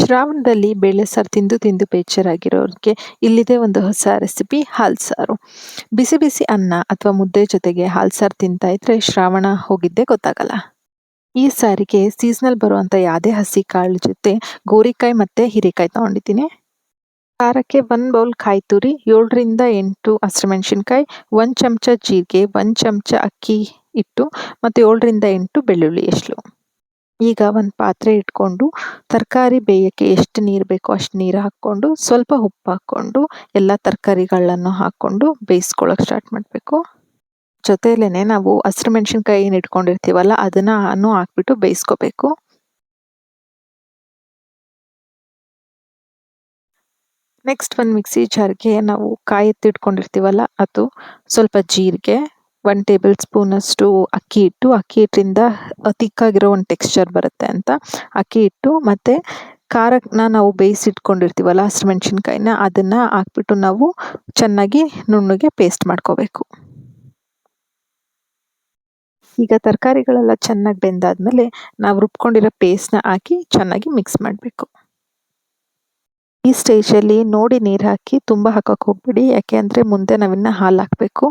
ಶ್ರಾವಣದಲ್ಲಿ ಬೇಳೆ ಸಾರು ತಿಂದು ತಿಂದು ಬೇಜಾರಾಗಿರೋರಿಗೆ ಇಲ್ಲಿದೆ ಒಂದು ಹೊಸ ರೆಸಿಪಿ, ಹಾಲು ಸಾರು. ಬಿಸಿ ಬಿಸಿ ಅನ್ನ ಅಥವಾ ಮುದ್ದೆ ಜೊತೆಗೆ ಹಾಲು ಸಾರು ತಿಂತಾ ಇದ್ರೆ ಶ್ರಾವಣ ಹೋಗಿದ್ದೇ ಗೊತ್ತಾಗಲ್ಲ. ಈ ಸಾರಿಗೆ ಸೀಸನಲ್ ಬರುವಂಥ ಯಾವುದೇ ಹಸಿ ಕಾಳು ಜೊತೆ ಗೋರಿಕಾಯಿ ಮತ್ತು ಹೀರೆಕಾಯಿ ತೊಗೊಂಡಿದ್ದೀನಿ. ಖಾರಕ್ಕೆ ಒನ್ ಬೌಲ್ ಕಾಯಿ ತುರಿ, ಏಳರಿಂದ ಎಂಟು ಹಸಿಮೆಣಸಿನ್ಕಾಯಿ ಒಂದು ಚಮಚ ಜೀರಿಗೆ, ಒಂದು ಚಮಚ ಅಕ್ಕಿ ಇಟ್ಟು ಮತ್ತು ಏಳರಿಂದ ಎಂಟು ಬೆಳ್ಳುಳ್ಳಿ ಎಸ್ಳು ಈಗ ಒಂದು ಪಾತ್ರೆ ಇಟ್ಕೊಂಡು ತರಕಾರಿ ಬೇಯೋಕ್ಕೆ ಎಷ್ಟು ನೀರು ಬೇಕೋ ಅಷ್ಟು ನೀರು ಹಾಕ್ಕೊಂಡು ಸ್ವಲ್ಪ ಉಪ್ಪು ಹಾಕ್ಕೊಂಡು ಎಲ್ಲ ತರಕಾರಿಗಳನ್ನು ಹಾಕ್ಕೊಂಡು ಬೇಯಿಸ್ಕೊಳ್ಳೋಕೆ ಸ್ಟಾರ್ಟ್ ಮಾಡಬೇಕು. ಜೊತೆಯಲ್ಲೇ ನಾವು ಹಸಿರು ಮೆಣಸಿನ್ಕಾಯಿ ಏನು ಇಟ್ಕೊಂಡಿರ್ತೀವಲ್ಲ ಅದನ್ನು ಹಾಕ್ಬಿಟ್ಟು ಬೇಯಿಸ್ಕೋಬೇಕು. ನೆಕ್ಸ್ಟ್ ಒಂದು ಮಿಕ್ಸಿ ಜಾರ್ಗೆ ನಾವು ಕಾಯಿ ಎತ್ತಿಟ್ಕೊಂಡಿರ್ತೀವಲ್ಲ ಅದು ಸ್ವಲ್ಪ ಜೀರಿಗೆ. ಒನ್ ಟೇಬಲ್ ಸ್ಪೂನಷ್ಟು ಅಕ್ಕಿ ಇಟ್ಟು, ಅಕ್ಕಿ ಹಿಟ್ಟಿಂದ ತಿಕ್ಕಾಗಿರೋ ಒಂದು ಟೆಕ್ಸ್ಚರ್ ಬರುತ್ತೆ ಅಂತ. ಅಕ್ಕಿ ಹಿಟ್ಟು ಮತ್ತು ಖಾರನ ನಾವು ಬೇಯಿಸಿಟ್ಕೊಂಡಿರ್ತೀವಲ್ಲ ಹಸಿಮೆಣ್ಸಿನ್ಕಾಯಿನ ಅದನ್ನು ಹಾಕ್ಬಿಟ್ಟು ನಾವು ಚೆನ್ನಾಗಿ ನುಣ್ಣಗೆ ಪೇಸ್ಟ್ ಮಾಡ್ಕೋಬೇಕು. ಈಗ ತರಕಾರಿಗಳೆಲ್ಲ ಚೆನ್ನಾಗಿ ಬೆಂದಾದಮೇಲೆ ನಾವು ರುಬ್ಕೊಂಡಿರೋ ಪೇಸ್ಟ್ನ ಹಾಕಿ ಚೆನ್ನಾಗಿ ಮಿಕ್ಸ್ ಮಾಡಬೇಕು. ಈ ಸ್ಟೇಜಲ್ಲಿ ನೋಡಿ ನೀರು ಹಾಕಿ ತುಂಬ ಹಾಕೋಕೆ ಹೋಗ್ಬಿಡಿ, ಯಾಕೆ ಅಂದರೆ ಮುಂದೆ ನಾವಿನ್ನ ಹಾಲು ಹಾಕಬೇಕು.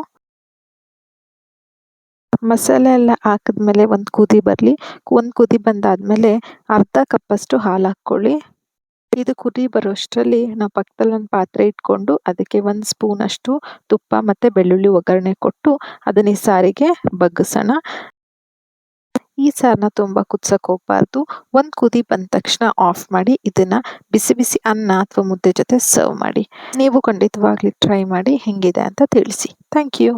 ಮಸಾಲೆ ಎಲ್ಲ ಹಾಕಿದ್ಮೇಲೆ ಒಂದು ಕುದಿ ಬರಲಿ. ಒಂದು ಕುದಿ ಬಂದಾದಮೇಲೆ ಅರ್ಧ ಕಪ್ಪಷ್ಟು ಹಾಲು ಹಾಕ್ಕೊಳ್ಳಿ. ಇದು ಕುದಿ ಬರೋಷ್ಟರಲ್ಲಿ ನಾವು ಪಕ್ಕದಲ್ಲಿ ಒಂದು ಪಾತ್ರೆ ಇಟ್ಕೊಂಡು ಅದಕ್ಕೆ ಒಂದು ಸ್ಪೂನಷ್ಟು ತುಪ್ಪ ಮತ್ತು ಬೆಳ್ಳುಳ್ಳಿ ಒಗ್ಗರಣೆ ಕೊಟ್ಟು ಅದನ್ನ ಈ ಸಾರಿಗೆ ಬಗ್ಗಿಸೋಣ. ಈ ಸಾರನ್ನ ತುಂಬ ಕುದ್ಸಕ್ಕೆ ಹೋಗ್ಬಾರ್ದು. ಒಂದು ಕುದಿ ಬಂದ ತಕ್ಷಣ ಆಫ್ ಮಾಡಿ ಇದನ್ನು ಬಿಸಿ ಬಿಸಿ ಅನ್ನ ಅಥವಾ ಮುದ್ದೆ ಜೊತೆ ಸರ್ವ್ ಮಾಡಿ. ನೀವು ಖಂಡಿತವಾಗ್ಲಿ ಟ್ರೈ ಮಾಡಿ ಹೆಂಗಿದೆ ಅಂತ ತಿಳಿಸಿ. Thank you.